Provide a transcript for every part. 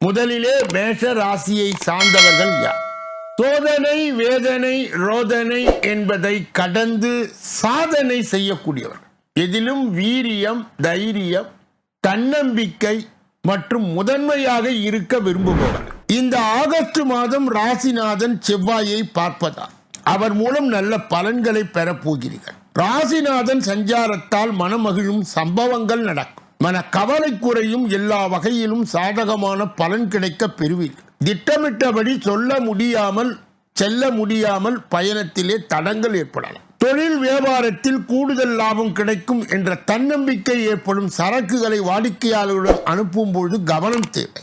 முதலிலே மேஷ ராசியை சார்ந்தவர்கள் யார்? சோதனை வேதனை ரோதனை என்பதை கடந்து சாதனை செய்யக்கூடியவர்கள். எதிலும் வீரியம் தைரியம் தன்னம்பிக்கை மற்றும் முதன்மையாக இருக்க விரும்புபவர்கள். இந்த ஆகஸ்ட் மாதம் ராசிநாதன் செவ்வாயை பார்ப்பதால் அவர் மூலம் நல்ல பலன்களை பெறப்போகிறீர்கள். ராசிநாதன் சஞ்சாரத்தால் மனமகிழும் சம்பவங்கள் நடக்கும். மன கவலை குறையும் எல்லா வகையிலும் சாதகமான பலன் கிடைக்க பெறுவீர்கள் திட்டமிட்டபடி சொல்ல முடியாமல் செல்ல முடியாமல் பயணத்திலே தடங்கள் ஏற்படலாம். தொழில் வியாபாரத்தில் கூடுதல் லாபம் கிடைக்கும் என்ற தன்னம்பிக்கை ஏற்படும் சரக்குகளை வாடிக்கையாளர்களுடன் அனுப்பும் பொழுது கவனம் தேவை.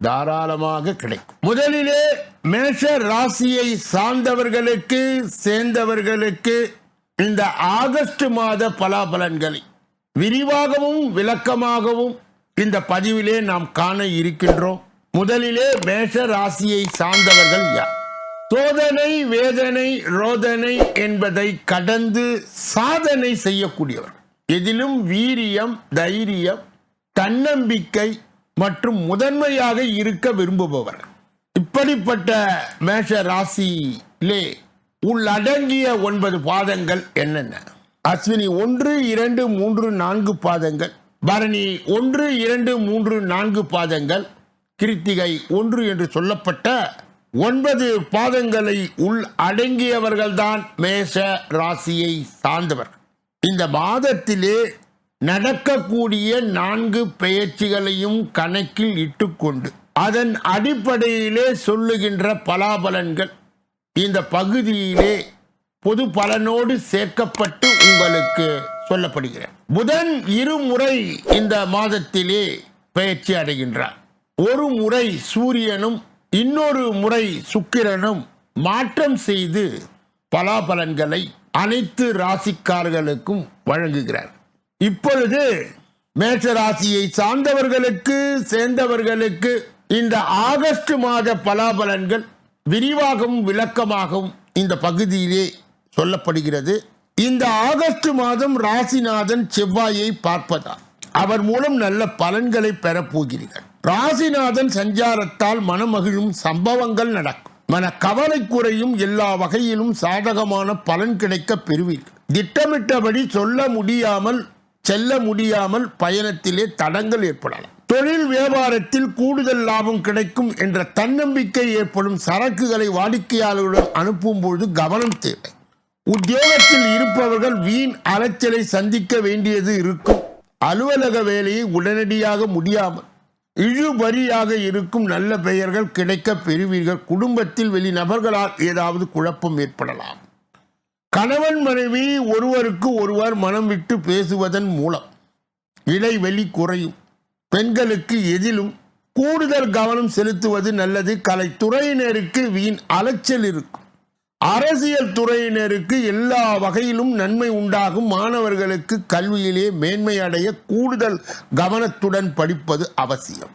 தாராளமாக கிடைக்கும். முதலிலே மேஷ ராசியை சார்ந்தவர்களுக்கு சேர்ந்தவர்களுக்கு இந்த ஆகஸ்ட் மாத பலாபலன்களை விரிவாகவும் விளக்கமாகவும் இந்த பதிவிலே நாம் காண இருக்கின்றோம். முதலிலே மேஷ ராசியை சார்ந்தவர்கள் யார்? சோதனை வேதனை ரோதனை என்பதை கடந்து சாதனை செய்யக்கூடியவர். எதிலும் வீரியம் தைரியம் தன்னம்பிக்கை மற்றும் முதன்மையாக இருக்க விரும்புபவர். இப்படிப்பட்ட மேஷ ராசியிலே உள்ளடங்கிய ஒன்பது பாதங்கள் என்னென்ன? அஸ்வினி ஒன்று இரண்டு மூன்று நான்கு பாதங்கள். பரணி ஒன்று இரண்டு மூன்று நான்கு பாதங்கள். கிருத்திகை ஒன்று என்று சொல்லப்பட்ட ஒன்பது பாதங்களை உள் அடங்கியவர்கள்தான் மேஷ ராசியை சார்ந்தவர்கள் இந்த மாதத்திலே நடக்கக்கூடிய நான்கு பெயர்ச்சிகளையும் கணக்கில் இட்டுக்கொண்டு அதன் அடிப்படையிலே சொல்லுகின்ற பலாபலன்கள். இந்த பகுதியிலே பொது பலனோடு சேர்க்கப்பட்டு உங்களுக்கு சொல்லப்படுகிறது. புதன் இருமுறை இந்த மாதத்திலே பயிற்சி அடைகின்றார். ஒரு முறை சூரியனும் இன்னொரு முறை சுக்கிரனும் மாற்றம் செய்து பலாபலன்களை அனைத்து ராசிக்காரர்களுக்கும் வழங்குகிறார். இப்பொழுது மேஷராசியை சார்ந்தவர்களுக்கு சேர்ந்தவர்களுக்கு இந்த ஆகஸ்ட் மாத பலாபலன்கள் விரிவாகவும் விளக்கமாகவும் இந்த பகுதியிலே சொல்லப்படுகிறது. இந்த ஆகஸ்ட் மாதம் ராசிநாதன் செவ்வாயை பார்ப்பதால் அவர் மூலம் நல்ல பலன்களை பெறப்போகிறீர்கள் ராசிநாதன் சஞ்சாரத்தால் மனமகிழும் சம்பவங்கள் நடக்கும். மன கவலை குறையும் எல்லா வகையிலும் சாதகமான பலன் கிடைக்க பெறுவீர்கள். திட்டமிட்டபடி சொல்ல முடியாமல் செல்ல முடியாமல் பயணத்திலே தடங்கள் ஏற்படலாம். தொழில் வியாபாரத்தில் கூடுதல் லாபம் கிடைக்கும் என்ற தன்னம்பிக்கை ஏற்படும் சரக்குகளை வாடிக்கையாளர்களுடன் அனுப்பும் பொழுது கவனம் தேவை. உத்தியோகத்தில் இருப்பவர்கள் வீண் அலைச்சலை சந்திக்க வேண்டியது இருக்கும். அலுவலக வேலையை உடனடியாக முடியாமல் இழுபறியாக இருக்கும் நல்ல பெயர்கள் கிடைக்க பெறுவீர்கள். குடும்பத்தில் வெளிநபர்களால் ஏதாவது குழப்பம் ஏற்படலாம். கணவன் மனைவி ஒருவருக்கு ஒருவர் மனம் விட்டு பேசுவதன் மூலம் இடைவெளி குறையும். பெண்களுக்கு எதிலும் கூடுதல் கவனம் செலுத்துவது நல்லது. கலைத்துறையினருக்கு வீண் அலைச்சல் இருக்கும். அரசியல் துறையினருக்கு எல்லா வகையிலும் நன்மை உண்டாகும். மாணவர்களுக்கு கல்வியிலே மேன்மை அடைய கூடுதல் கவனத்துடன் படிப்பது அவசியம்.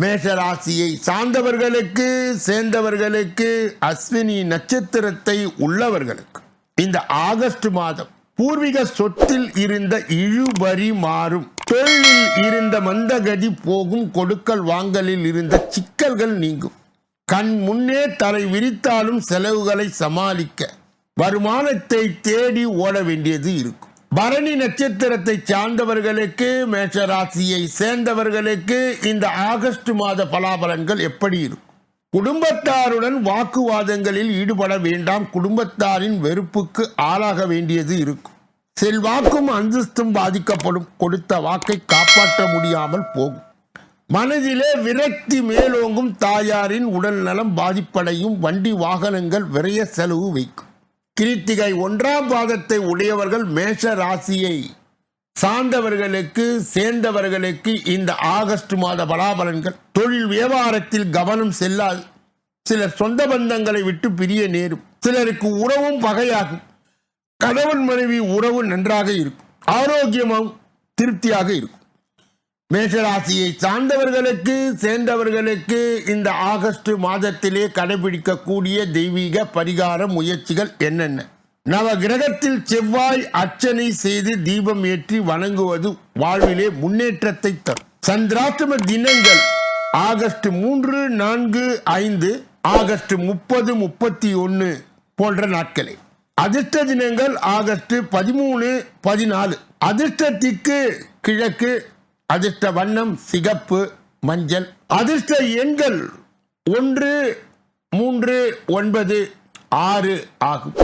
மேஷராசியை சார்ந்தவர்களுக்கு சேர்ந்தவர்களுக்கு அஸ்வினி நட்சத்திரத்தை உள்ளவர்களுக்கு இந்த ஆகஸ்ட் மாதம் பூர்வீக சொத்தில் இருந்த இழுபறி மாறும். தொழிலில் இருந்த மந்தகதி போகும் கொடுக்கல் வாங்கலில் இருந்த சிக்கல்கள் நீங்கும். கண் முன்னே தலை விரித்தாலும் செலவுகளை சமாளிக்க வருமானத்தை தேடி ஓட வேண்டியது இருக்கும். பரணி நட்சத்திரத்தை சார்ந்தவர்களுக்கு மேஷராசியை சேர்ந்தவர்களுக்கு இந்த ஆகஸ்ட் மாத பலாபலன்கள் எப்படி இருக்கும்? குடும்பத்தாருடன் வாக்குவாதங்களில் ஈடுபட வேண்டாம். குடும்பத்தாரின் வெறுப்புக்கு ஆளாக வேண்டியது இருக்கும். செல்வாக்கும் அந்தஸ்தும் பாதிக்கப்படும். கொடுத்த வாக்கை காப்பாற்ற முடியாமல் போகும். மனதிலே விரக்தி மேலோங்கும் தாயாரின் உடல் நலம் பாதிப்படையும். வண்டி வாகனங்கள் விரைய செலவு வைக்கும். கிருத்திகை ஒன்றாம் பாதத்தை உடையவர்கள் மேஷ ராசியை சார்ந்தவர்களுக்கு சேர்ந்தவர்களுக்கு இந்த ஆகஸ்ட் மாத பலாபலன்கள். தொழில் வியாபாரத்தில் கவனம் செல்லாது. சிலர் சொந்த பந்தங்களை விட்டு பிரிய நேரும். சிலருக்கு உறவும் பகையாகும். கணவன் மனைவி உறவு நன்றாக இருக்கும். ஆரோக்கியமும் திருப்தியாக இருக்கும். மேஷராசியை சார்ந்தவர்களுக்கு சேர்ந்தவர்களுக்கு இந்த ஆகஸ்ட் மாதத்திலே கடைபிடிக்கக்கூடிய தெய்வீக பரிகார முயற்சிகள் என்னென்ன? நவ கிரகத்தில் செவ்வாய் அர்ச்சனை செய்து தீபம் ஏற்றி வணங்குவது வாழ்விலே முன்னேற்றத்தை தரும். சந்திராஷ்டம தினங்கள் ஆகஸ்ட் மூன்று நான்கு ஐந்து ஆகஸ்ட் முப்பது முப்பத்தி ஒன்று போன்ற நாட்களே. அதிர்ஷ்ட தினங்கள் ஆகஸ்ட் பதிமூணு பதினாலு. அதிர்ஷ்டத்திற்கு கிழக்கு அதிர்ஷ்ட வண்ணம் சிகப்பு மஞ்சள். அதிர்ஷ்ட எண்கள் ஒன்று மூன்று ஒன்பது ஆறு ஆகும்.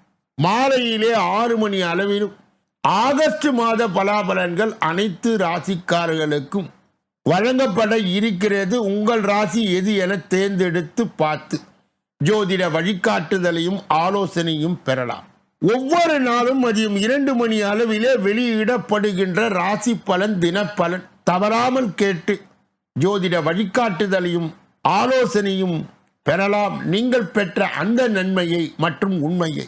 மாலையிலே ஆறு மணி அளவிலும் ஆகஸ்ட் மாத பலாபலன்கள் அனைத்து ராசிக்காரர்களுக்கும் வழங்கப்பட இருக்கிறது. உங்கள் ராசி எது என தேர்ந்தெடுத்து பார்த்து ஜோதிட வழிகாட்டுதலையும் ஆலோசனையும் பெறலாம். ஒவ்வொரு நாளும் மதியம் இரண்டு மணி அளவிலே வெளியிடப்படுகின்ற ராசி பலன் தினப்பலன் தவறாமல் கேட்டு ஜோதிட வழிகாட்டுதலையும் ஆலோசனையும் பெறலாம். நீங்கள் பெற்ற அந்த நன்மையை மற்றும் உண்மையை